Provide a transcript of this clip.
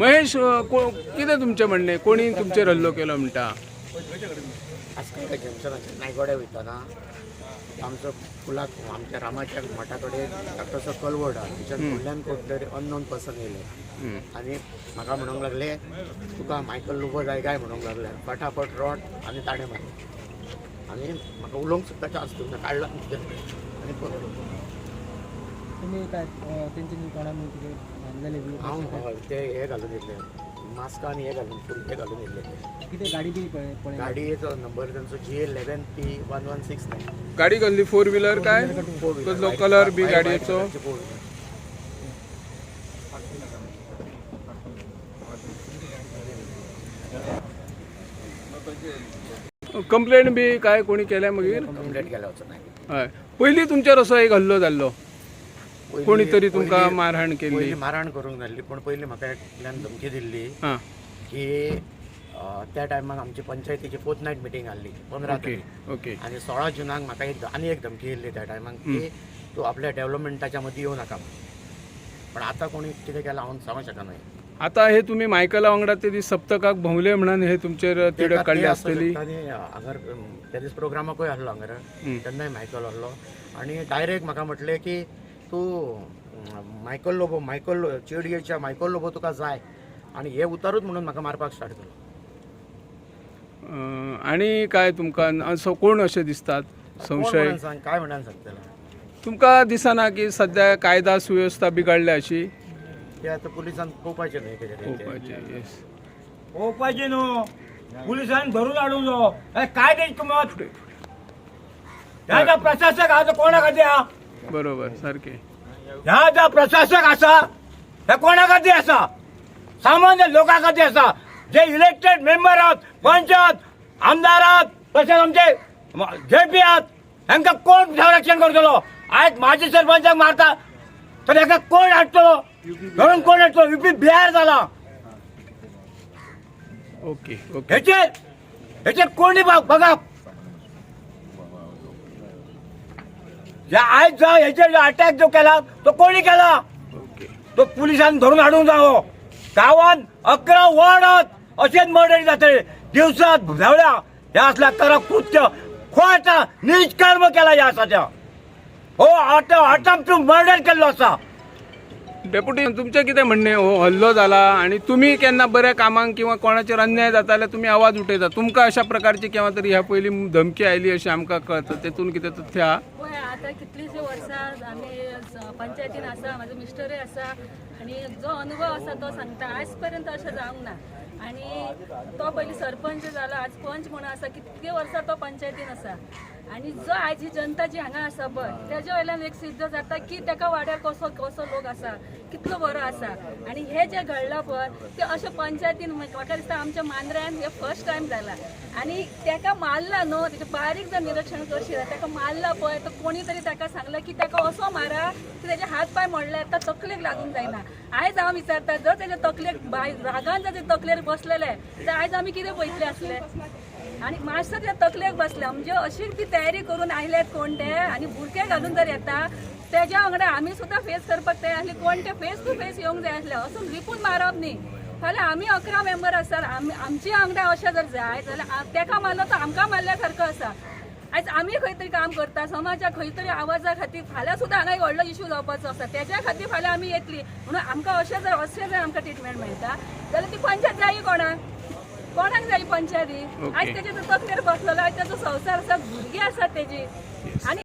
महेश अ, को- कितें तुमचें म्हणणें कोणी तुमचेर हल्लो केलो म्हणटा आज काय काय जंक्शनाचे नायगोड्या वयताना आमचो फुलाक आमच्या रामाच्या मठा कडेन धाकटोसो कलवड आहा त्याच्यात फुडल्यान कोण तरी अननोन पर्सन येयले. आनी म्हाका म्हणूंक लागले तुका मायकल लोबो जाय काय? म्हणूंक लागले. फटाफट रॉड आनी ताणें मारले. आनी म्हाका उलोवंक सुद्दां चान्स दिवना काडला आनी. तुम्ही काय तेंच्यांनी बी हांव हय, ते हे घालून येयले मास्क आनी हे घालून फूल हे घालून येयले कितें गाडी बी पळय पळय गाडयेचो नंबर तांचो G eleven P one one six nine गाडी कसली फोर व्हिलर काय? कसलो कलर बी गाडयेचो कंप्लेंट बी काय? कोणी केल्या मागीर कंप्लेंट केल्या वचून नाही. हय. पयलीं तुमचेर असो एक हल्लो जाल्लो पयलीं- कोणी तरी तुमकां पयलीं- मारहाण पयलीं मारहाण करूंक नासली पूण पयलीं म्हाका एकल्यान धमकी दिल्ली हां. की अं, त्या टायमाक आमची पंचायतीची फोर्थ नायट मिटींग आसली पंदरा ओके तारीख. ओके. आनी सोळा जुनाक म्हाका एक आनी एक धमकी येयल्ली त्या टायमाक की तूं आपल्या डेव्हलपमेंटाच्या मदीं येवं नाका. म्हणून. पण आतां कोणी कितें केलां हांव सांगूंक शकना आता हे तुम्ही मायकला वांगडा ते दीस सप्तकाक भोंवले म्हणून हे तुमचेर तिडक शकता आनी हांगर त्या दीस प्रोग्रामाकूय आहलो हांगर हं. तेन्नाय मायकल आहलो आनी डायरेक्ट म्हाका म्हटलें की तूं मायकल लोबो मायकल लो- चेडयेच्या मायकल लोबो तुका जाय? आनी हे उतारूच म्हणून म्हाका मारपाक स्टार्ट केलो. अं, आणि काय तुमकां असो कोण अशे दिसतात? कोण संशय? म्हणून सांग काय म्हणून सांगतलं तुमकां दिसना की सध्या कायदा सुव्यवस्था बिघडल्या अशी? ते आतां पुलिसान पळोवपाचें न्ही तेजेर पळोवपाचें येस पोवपाचे न्हू पुलिसान धरून अरे काय किंमत जो प्रशासक हा तो कोणा खातीर हा? बरोबर सारके ह्या जो प्रशासक आसा हे कोणा खातीर आसा सामान्य लोकां खातीर आसा जे इलेक्टेड मेंबर आहात पंच आहात आमदार आहात तशेंच आमचे जे पी आहात हांकां कोण संरक्षण करतलो आयज माझे सरपंचाक मारता तर हाका कोण हाडटलो धरून कोण हाडटलो युपी बिहार जाला ओके ओके. ह्याचे ह्याचे कोणी बघ- बघा आज जो ह्याचे अटॅक जो केला तो कोणी केला? तो पोलिसांनी धरून हाडून जावो. गावात अकरा वॉर्ड असेच मर्डर जातले दिवसात धावल्या या असल्या करा कृत्य खोटा निष्कर्म केला या असाच्या हो आता आता तू मर्डर केल्लो असा. डेप्युटी तुमचें कितें म्हणणे? हो हल्लो जाला आणि तुम्ही केन्ना बऱ्या कामांक किंवा कोणाचेर अन्याय जाता जाल्यार तुमी आवाज उठयता तुमकां अशा प्रकारची केव्हा तरी ह्या पयलीं धमकी आयली अशी आमकां कळटा तेतून कितें तथ्य? आहा आतां कितलींशीं वर्सां आमी पंचायतीन आसा म्हाजो मिस्टरूय आसा आनी जो अनुभव आसा तो सांगता आयज पर्यंत अशें जावंक ना. आनी तो पयलीं सरपंच जाला आज पंच म्हणून आसा कितके वर्सां तो पंचायतीन आसा आनी जो आज ही जनता जी हांगा आसा पळय तेज्या वयल्यान एक सिद्ध जाता की तेका वाड्यार कसो कसो लोक आसा कितलो बरो आसा आनी हे जे घडलां पळय ते अशें पंचायतीन म्हाका दिसता आमच्या मांद्र्यान हे फर्स्ट टायम जाला आनी तेका मारला न्हू तेजें बारीक जर निरीक्षण कशी तेका मारला पळय तर कोणी तरी ताका सांगला की ताका असो मारा की तेजे हात पाय मोडले आतां तकलेक लागूंक जायना. आयज हांव विचारता जर तेजे तकलेक बाय रागान जर ते तकलेर बसलेले तर आयज आमी कितें पळयतले असले? आणि मातसो त्या तकलेक बसल्या. म्हणजे अशी ती तयारी करून आयल्यात कोण ते आणि भुरके घालून जर येता तेज्या वांगडा आमी सुद्दां फेस करपाक तयार आसली कोण ते फेस टू फेस येवंक जाय असले असो लिपून मारप न्ही. फाल्यां आमी अकरा मेंबर आसात आमच्या वांगडा अशें जर जाय जाल्यार ताका तेका मारलो तो आमकां मारल्या सारको आसा आयज आमी खंय तरी काम करता समाजा खंय तरी आवाजा खातीर फाल्यां सुद्दां हांगा एक व्हडलो इशू जावपाचो आसा. तेज्या खातीर फाल्यां आमी येतली. म्हणून आमकां अशें जर अशें जर आमकां ट्रिटमेंट मेळटा जाल्यार ती पंचायत जायी कोणाक कोणाक जाय पंचायती. आयज तेजे तकलेर बसलेलो आयज तेजो संवसार आसा भुरगीं आसात तेजी. आनी